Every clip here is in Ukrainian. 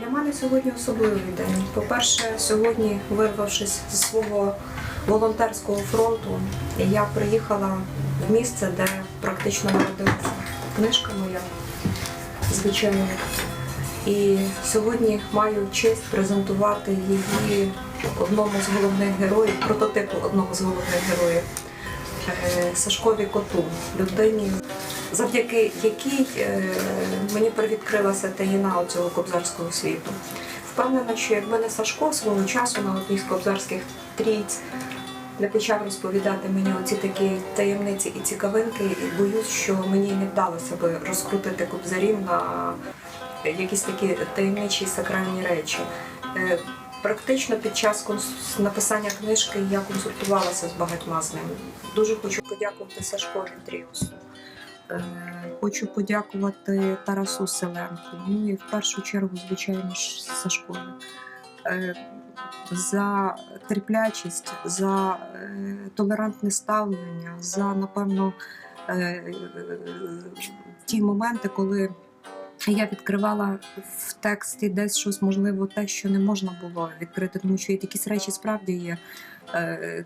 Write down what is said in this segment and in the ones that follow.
Для мене сьогодні особливий день. По-перше, сьогодні, вирвавшись зі свого волонтерського фронту, я приїхала в місце, де практично народилася книжка моя, звичайно. І сьогодні маю честь презентувати її одному з головних героїв, прототипу одного з головних героїв е, Сашкові Коту, людині, завдяки якій е, мені привідкрилася таїна цього кобзарського світу. Впевнена, що якби не Сашко свого часу на одній з кобзарських трійць не почав розповідати мені оці такі таємниці і цікавинки, і боюсь, що мені не вдалося би розкрутити кобзарів на якісь такі таємничі сакральні речі. Е, Практично під час написання книжки я консультувалася з багатьма з ними. Дуже хочу подякувати Сашкові Тріусу. Е, Хочу подякувати Тарасу Селенку. Ну і в першу чергу, звичайно ж, Сашкові. Е, За терплячість, за е, толерантне ставлення, за напевно ті моменти, коли я відкривала в тексті десь щось, можливо, те, що не можна було відкрити, тому що якісь речі справді є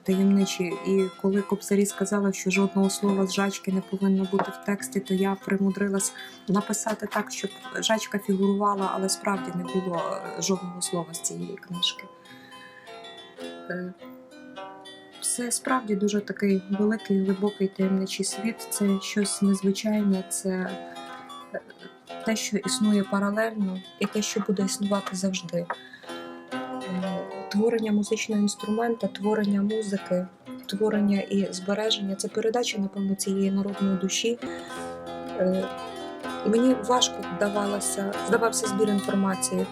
таємничі. І коли кобзарі сказали, що жодного слова з жачки не повинно бути в тексті, то я примудрилась написати так, щоб жачка фігурувала, але справді не було е, жодного слова з цієї книжки. Е, Це справді дуже такий великий, глибокий таємничий світ. Це щось незвичайне, це е, те, що існує паралельно, і те, що буде існувати завжди. Творення музичного інструмента, творення музики, творення і збереження це передача, напевно, цієї народної душі. Е, Мені важко вдавалося, здавався збір інформації.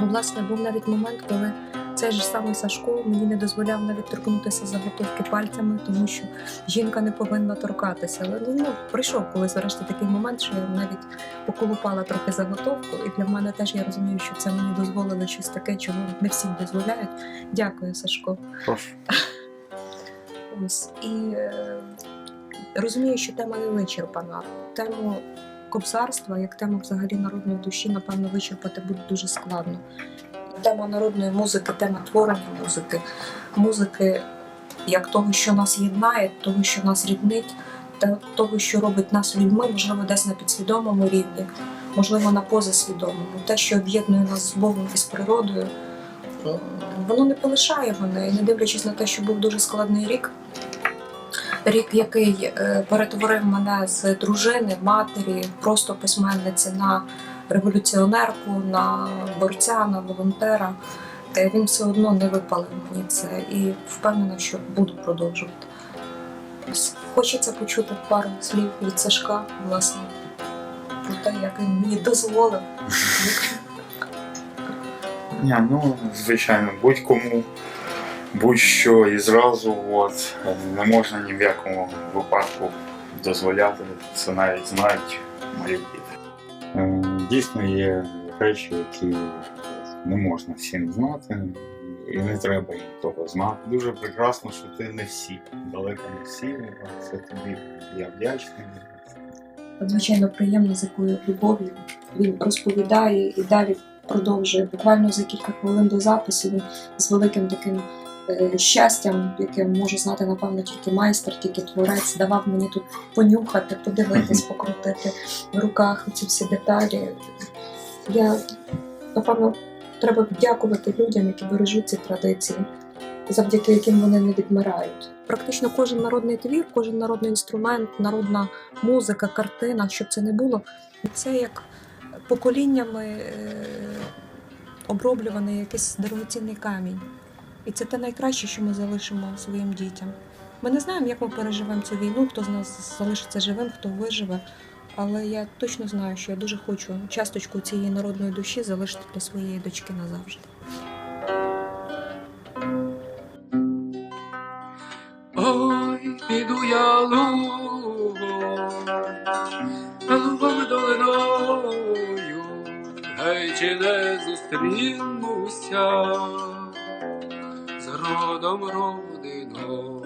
Власне, був навіть момент, коли цей ж самий Сашко мені не дозволяв навіть торкнутися заготовки пальцями, тому що жінка не повинна торкатися. Але ну, прийшов колись врешті такий момент, що я навіть поколупала трохи заготовку, і для мене теж я розумію, що це мені дозволило щось таке, чого не всім дозволяють. Дякую, Сашко. Прошу. Ось і е, розумію, що тема не вичерпана. Тему кобзарства, як тему взагалі народної душі, напевно, вичерпати буде дуже складно. Тема народної музики, тема творення музики, музики як того, що нас єднає, того, що нас ріднить, та того, що робить нас людьми, можливо, десь на підсвідомому рівні, можливо, на позасвідомому, те, що об'єднує нас з Богом і з природою. Воно не полишає мене, і не дивлячись на те, що був дуже складний рік. Рік, який е, перетворив мене з дружини, матері, просто письменниці на революціонерку, на борця, на волонтера. Він все одно не випалив мені це і впевнена, що буду продовжувати. Хочеться почути пару слів від Сашка, власне, про те, як він мені дозволив. Ні, ну, звичайно, будь-кому, будь-що і зразу от, не можна ні в якому випадку дозволяти, це навіть знають мої діти. Дійсно є речі, які не можна всім знати, і не треба їм того знати. Дуже прекрасно, що ти не всі, далеко не всі. Це тобі я вдячний. надзвичайно приємно, з якою любов'ю він розповідає і далі продовжує. Буквально за кілька хвилин до запису він з великим таким щастям, яке може знати, напевно, тільки майстер, тільки творець, давав мені тут понюхати, подивитись, покрутити в руках ці всі деталі. Я, напевно, треба дякувати людям, які бережуть ці традиції, завдяки яким вони не відмирають. Практично кожен народний твір, кожен народний інструмент, народна музика, картина, щоб це не було, це як поколіннями е, оброблюваний якийсь дорогоцінний камінь. І це те найкраще, що ми залишимо своїм дітям. Ми не знаємо, як ми переживемо цю війну, хто з нас залишиться живим, хто виживе. Але я точно знаю, що я дуже хочу часточку цієї народної душі залишити для своєї дочки назавжди. Ой, піду я лугом, лугом долиною, гей, чи не зустрінуся народом родиною.